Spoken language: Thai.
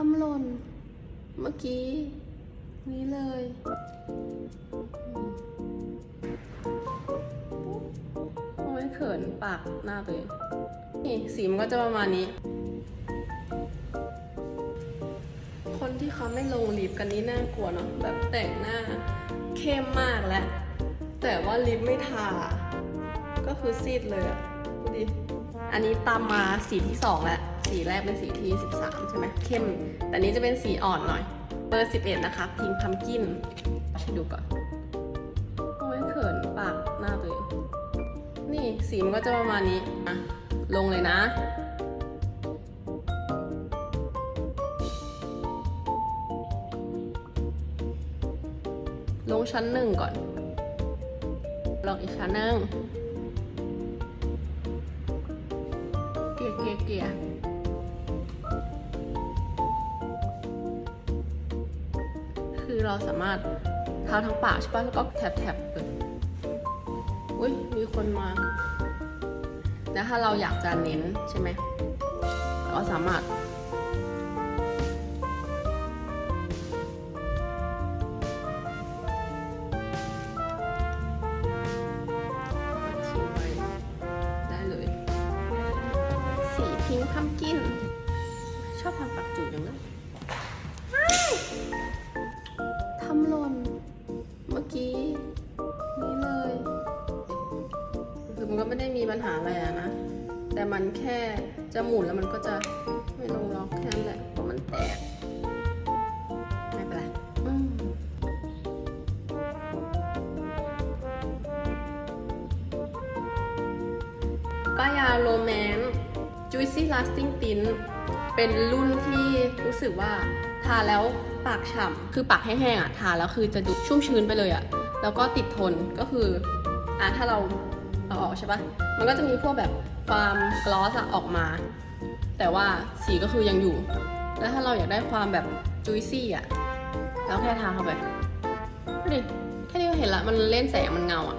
ทำหล่น เมื่อกี้ นี้เลยไม่เขินปากหน้าตัวเองนี่สีมันก็จะประมาณนี้ คนที่เขาไม่ลงลิปกันนี่น่ากลัวเนาะแบบแต่งหน้าเข้มมากแล้ว แต่ว่าลิปไม่ทา ก็คือซีดเลยอะดูดิ อันนี้ตามมาสีที่2แล้วสีแรกเป็นสีที่ 13 ใช่ไหมเข้ม แต่นี้จะเป็นสีอ่อนหน่อย เบอร์ 11 นะคะ พิงพัมกิน ดูก่อน โอ้ยเขินปากหน้าตัวเอง นี่สีมันก็จะประมาณนี้อะลงเลยนะลงชั้นหนึ่งก่อนลองอีกชั้นหนึ่ง ลี่ยเกลี่ยคือเราสามารถเท้าทั้งปากใช่ปะแล้วก็แถบแทบเลยอุ้ยมีคนมาแล้วถ้าเราอยากจะเน้นใช่ไหมก็สามารถ สีพิงค์พัมกิน ชอบทำปักจูดอย่างนั้นทำหล่น เมื่อกี้ นี้เลยคือมันก็ไม่ได้มีปัญหาอะไรอะนะ แต่มันแค่จะหมุนแล้วมันก็จะไม่ลงล็อกแค่นั้นแหละเพราะมันแตกไม่เป็นไรอืมป้ายาโรแมน Juicy Lasting Tint เป็นรุ่นที่รู้สึกว่าทาแล้วปากฉ่ำคือปากแห้งๆอะทาแล้วคือจะดูชุ่มชื้นไปเลยอะ แล้วก็ติดทนก็คืออะถ้าเราเอาออกใช่ปะมันก็จะมีพวกแบบความกลอสอออกมา แต่ว่าสีก็คือยังอยู่ แล้วถ้าเราอยากได้ความแบบ juicy อะแล้วแค่ทาเข้าไปดูดิแค่นี้ก็เห็นละมันเล่นแสงมันเงาอะ